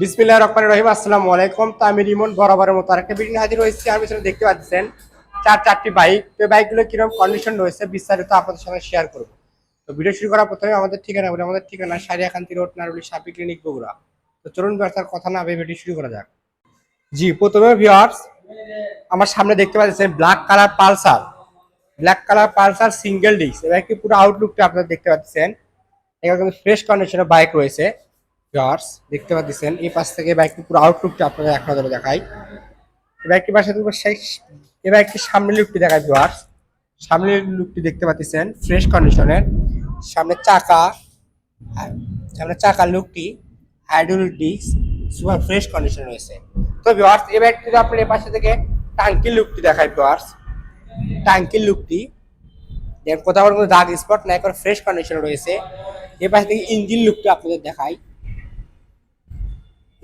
বিসমিল্লাহ রহমান রহিম, আসসালামু আলাইকুম। তো আমি রিমন বরাবরের মতো আরেকটা ভিডিও হাজির হয়েছি। আমি পিছনে দেখতে পাচ্ছেন চার, চারটি বাইক তো বাইকগুলো কীরকম কন্ডিশন রয়েছে বিস্তারিত আপনাদের সঙ্গে শেয়ার করব। তো ভিডিও শুরু করার প্রথমে আমাদের ঠিকানা বলি। আমাদের ঠিকানা সারিয়াকান্তি রোড, নারুলি সাপি ক্লিনিক বগুড়া। তো চলুন ব্যবসার কথা না ভেবে ভিডিও শুরু করা যাক। জি, প্রথমে ভিউয়ার্স, আমার সামনে দেখতে পাচ্ছেন black colour Pulsar. Black colour Pulsar single disc এবার একটি পুরো আউটলুকটা আপনারা দেখতে পাচ্ছেন। এখানে কিন্তু ফ্রেশ কন্ডিশনের বাইক রয়েছে। ভিউয়ার্স দেখতে পাচ্ছেন। এই পাশ থেকে বাইকটি পুরো আউটলুকটা আপনাদের এক নজরে দেখাই। বাইকটি পাশে থেকে সেই এই বাইকটির সামনের লুকটি দেখায় ভিউয়ার্স সামনের লুকটি দেখতে পাচ্ছেন ফ্রেশ কন্ডিশনের সামনে চাকা সামনে চাকার লুকটি hydraulic disc super fresh condition রয়েছে। তো ভিউয়ার্স এই বাইকটি আপনার এই পাশে থেকে টাঙ্কির লুকটি দেখায় ভিউয়ার্স টাঙ্কির লুকটি কোথাও কোনো দাগ স্পট নাই করে ফ্রেশ কন্ডিশন রয়েছে। এ পাশে থেকে ইঞ্জিন লুকটি আপনাদের দেখাই।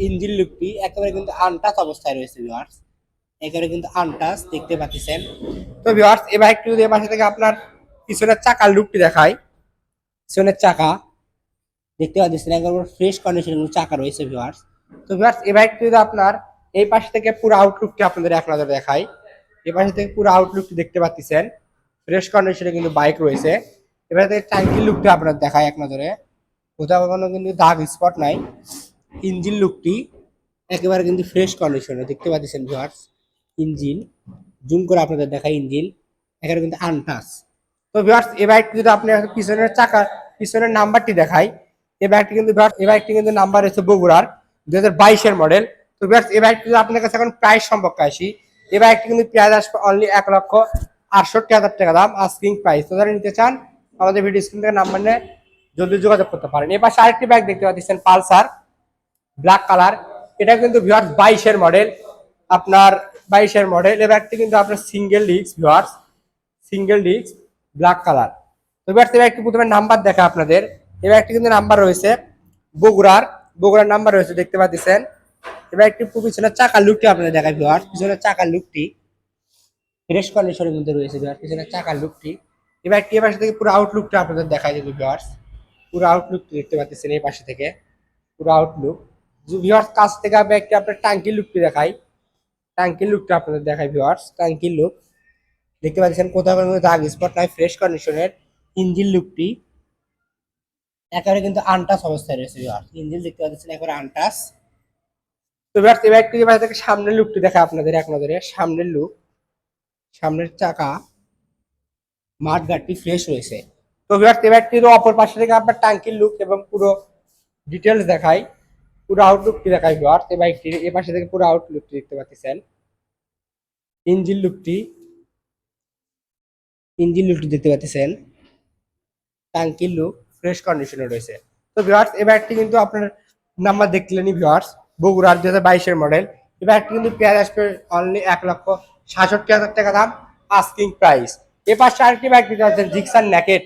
ইঞ্জিন লুকটি একেবারে কিন্তু আনটাচ অবস্থায় রয়েছে ভিউয়ার্স একেবারে কিন্তু আনটাচ দেখতে পাচ্ছেন। তো ভিউয়ার্স এ বাইকটি যদি এ পাশে থেকে আপনার পিছনের চাকার লুকটি দেখাই। পিছনের চাকা, দেখতে পাচ্ছেন একবার ফ্রেশ কন্ডিশনের চাকা রয়েছে ভিউয়ার্স তো ভিউয়ার্স এই বাইকটি যদি আপনার এই পাশ থেকে পুরো আউটলুকটি আপনাদের এক নজরে দেখাই। এই পাশে থেকে পুরো আউটলুকটি দেখতে পাচ্ছেন। ফ্রেশ কন্ডিশনে কিন্তু বাইক রয়েছে। এবার থেকে ট্যাঙ্কির লুকটা আপনার দেখায় এক নজরে। কোথাও কোনো কিন্তু দাগ স্পট নাই। ইঞ্জিন লুকটি একেবারে কিন্তু ফ্রেশ কন্ডিশনে দেখতে পাচ্ছেন ভিউয়ার্স ইঞ্জিন জুম করে আপনাদের দেখায় ইঞ্জিন এখানে কিন্তু আনটাস তো ভিউয়ার্স এই বাইকটি যদি আপনি পিছনের চাকা, পিছনের নাম্বারটি দেখাই, এ বাইকটি কিন্তু এই বাইকটি কিন্তু নাম্বার হচ্ছে বগুড়ার দু হাজার বাইশের মডেল তো ভিউয়ার্স এ বাইকটি যদি আপনার কাছে এখন প্রাইস সম্পর্কে আসি এই বাইকটি কিন্তু প্রাইস আসবে অনলি এক লক্ষ আটষট্টি হাজার টাকা দাম আস্কিং প্রাইস তো যারা নিতে চান, আমাদের ভিডিও স্ক্রিন থেকে নাম্বার নিয়ে জলদি যোগাযোগ করতে পারেন। এবার আরেকটি বাইক দেখতে পাচ্ছেন, পালসার। ব্ল্যাক কালার এটা কিন্তু ভিউয়ার্স বাইশের মডেল আপনার বাইশের মডেল এ ব্যাগটি কিন্তু আপনার single disc viewers single disc black colour তো ভিউয়ার্স এবার একটি প্রথমে নাম্বার দেখা আপনাদের। এই ব্যাগটি কিন্তু নাম্বার রয়েছে বগুড়ার বগুড়ার নাম্বার রয়েছে, দেখতে পাচ্ছেন। এই ব্যাগটি পিছনের চাকার লুকটি আপনাদের দেখায় ভিউয়ার্স পিছনের চাকার লুকটি ফ্রেশ কন্ডিশনের মধ্যে রয়েছে ভিউয়ার্স পিছনের চাকার লুকটি এই ব্যাগটি এ পাশে থেকে পুরো আউটলুকটা আপনাদের দেখায় দেবে ভিউয়ার্স পুরো আউটলুকটি দেখতে পাচ্ছেন এই পাশে থেকে। পুরো আউটলুক ভিউয়ার্স কাছ থেকে আমি একটি আপনার টাঙ্কির লুকটি দেখাই। টাঙ্কির লুকটা আপনাদের দেখাই ভিউয়ার্স টাঙ্কির লুক দেখতে পাচ্ছেন কোথাও কোনো দাগ স্পট নাই ফ্রেশ কন্ডিশনের ইঞ্জিন লুকটি একেবারে কিন্তু আনটাস অবস্থায় রয়েছে ভিউয়ার্স ইঞ্জিন দেখতে পাচ্ছেন একেবারে আনটাস তো ভিউয়ার্স এবার একটু থেকে সামনের লুকটি দেখা আপনাদের এক নজরে। সামনের লুক সামনের চাকা, মাঠ গাড়টি ফ্রেশ রয়েছে। তো ভিউয়ার্স এবার একটু অপর পাশে থেকে আপনার টাঙ্কির লুক এবং পুরো ডিটেলস দেখাই। পুরো আউটলুকটি দেখাই ভিউয়ার্স এই বাইকটির এ পাশে থেকে পুরো আউটলুকটি দেখতে পাচ্ছেন। ইঞ্জিন লুকটি ইঞ্জিন লুকটি দেখতে পাচ্ছেন। ট্যাঙ্কির লুক ফ্রেশ কন্ডিশনে রয়েছে। তো ভিউয়ার্স এই বাইকটি কিন্তু আপনার নাম্বার দেখলেনি ভিউয়ার্স বগুড়ার দু হাজার বাইশের মডেল এই বাইকটি কিন্তু পেয়ার আসবে অনলি এক লক্ষ সাতষট্টি হাজার টাকা দাম আস্কিং প্রাইস এ পাশে আরেকটি বাইক দিতে পাচ্ছেন Gixxer naked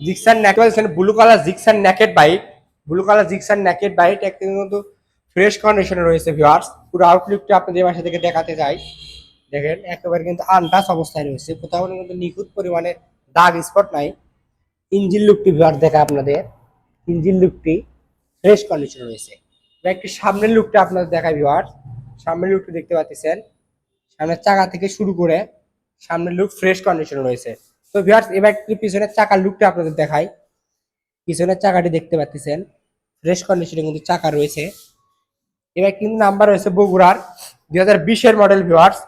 Gixxer naked blue colour Gixxer naked bike blue colour Gixxer naked bike একটি কিন্তু ফ্রেশ কন্ডিশনে রয়েছে ভিউয়ার্স পুরো আউটলুকটা আপনাদের বাসা থেকে দেখাতে চাই। দেখেন, একেবারে কিন্তু আনটাস অবস্থায় রয়েছে। কোথাও কিন্তু নিখুঁত পরিমাণে দাগ স্পট নাই। ইঞ্জিন লুকটি ভিউয়ার দেখা আপনাদের। ইঞ্জিন লুকটি ফ্রেশ কন্ডিশনে রয়েছে। একটি সামনের লুকটা আপনাদের দেখায় ভিউয়ার সামনের লুকটি দেখতে পাচ্ছেন। সামনের চাকা থেকে শুরু করে সামনের লুক ফ্রেশ কন্ডিশনে রয়েছে। তো ভিউয়ার্স এবার একটি পিছনের চাকার লুকটা আপনাদের দেখাই। পিছনের চাকাটি দেখতে পাচ্ছেন ফ্রেশ কন্ডিশনে কিন্তু চাকা রয়েছে। এবার কিন্তু নাম্বার রয়েছে বগুড়ার। দুই হাজার বিশের model viewers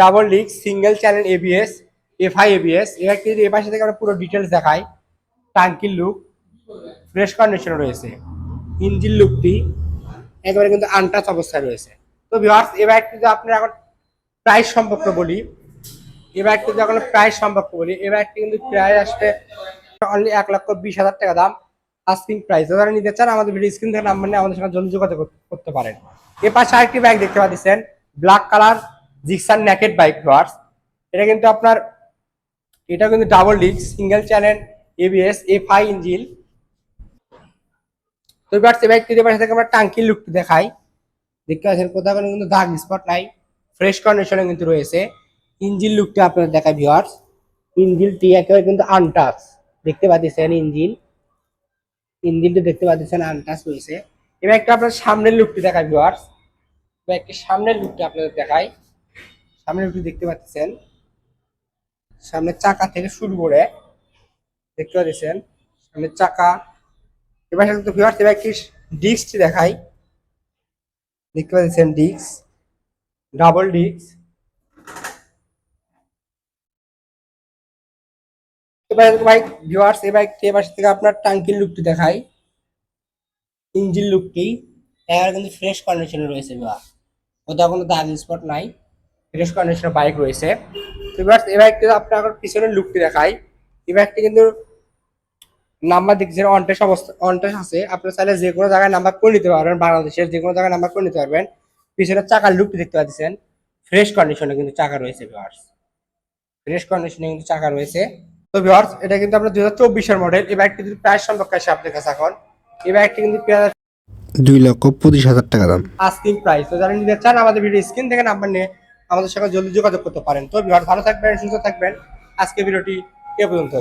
double disc single channel ABS FI ABS এবার কিন্তু এ পাশে থেকে আমরা পুরো ডিটেলস দেখাই। টাঙ্কির লুক ফ্রেশ কন্ডিশনে রয়েছে। ইঞ্জিন লুকটি একেবারে কিন্তু আনটাচ অবস্থায় রয়েছে। তো ভিউয়ার্স এবার কিন্তু আপনার এখন প্রাইস সম্পর্কে বলি, এবার একটু যখন প্রাইস সম্পর্কে বলি, এবার একটি কিন্তু প্রায় আসবে অনলি এক লক্ষ বিশ হাজার টাকা দাম, আস্কিং প্রাইস যারা নিতে চান, আমাদের ভিডিও স্ক্রিন থেকে নাম্বার নিয়ে আমাদের সঙ্গে যোগাযোগ করতে- পারেন। এ পাশে আরেকটি বাইক দেখতে পাচ্ছেন black colour Gixxer naked bike viewers এটা কিন্তু আপনার, এটা কিন্তু double disc single channel ABS FI engine তো এবার সে বাইকটির পাশে থেকে আমরা টাঙ্কির লুকটি দেখাই। দেখতে পাচ্ছেন, কোথাও কোনো কিন্তু দাগ স্পট নাই। ফ্রেশ কন্ডিশনে কিন্তু রয়েছে। ইঞ্জিন লুকটা আপনাদের দেখায় ভিউয়ার্স ইঞ্জিনটি একেবারে কিন্তু আনটাচ দেখতে পাচ্ছেন ইঞ্জিন। ইঞ্জিনটি দেখতে পাচ্ছেন আনটাচ রয়েছে এবার একটু আপনার সামনের লুকটি দেখাই, ভিউয়ার্স। এবার একটু সামনের লুকটি আপনাদের দেখাই। সামনের লুকটি দেখতে পাচ্ছেন। সামনের চাকা থেকে শুরু করে দেখতে পাচ্ছেন সামনের চাকা। এবার কিন্তু ভিউয়ার্স, এবার একটি ডিস্কটি দেখাই। দেখতে পাচ্ছেন ডিস্ক ডাবল ডিস্ক এবার ভাই ভিউয়ার্স এবার একটি এবার থেকে আপনার টাঙ্কির লুকটি দেখাই। ইঞ্জিন লুকটি এবার কিন্তু ফ্রেশ কন্ডিশনে রয়েছে বিভাগ কোথাও কোনো দাগ স্পট নাই। ফ্রেশ কন্ডিশনের বাইক রয়েছে। তো এবার এবার একটু আপনার পিছনের লুকটি দেখাই। এবার একটি কিন্তু নাম্বার দেখছেন অনটেস অবস্থা অনটেস আছে। আপনি চাইলে যে কোনো জায়গায় নাম্বার করে নিতে পারবেন, বাংলাদেশের যে কোনো জায়গায় নাম্বার করে নিতে পারবেন। পিছনের চাকার লুকটি দেখতে পাচ্ছেন। ফ্রেশ কন্ডিশনে কিন্তু চাকা রয়েছে ভিউয়ার্স ফ্রেশ কন্ডিশনে কিন্তু চাকা রয়েছে। তো ভিউয়ার্স এটা কিন্তু আমরা দুই হাজার চব্বিশের মডেল এই বাইকটি কিন্তু প্রাইস সম্পর্কে আসে আপনাদের কাছে এখন। এই বাইকটি কিন্তু দুই লক্ষ পঁচিশ হাজার টাকা দাম। আস্কিং প্রাইস তো যারা নিতে চান আমাদের ভিডিও স্ক্রিন থেকে নাম্বার নিয়ে আমাদের সঙ্গে জলদি যোগাযোগ করতে পারেন। তো ভিউয়ার্স ভালো থাকবেন সুস্থ থাকবেন। আজকে ভিডিওটি এ পর্যন্ত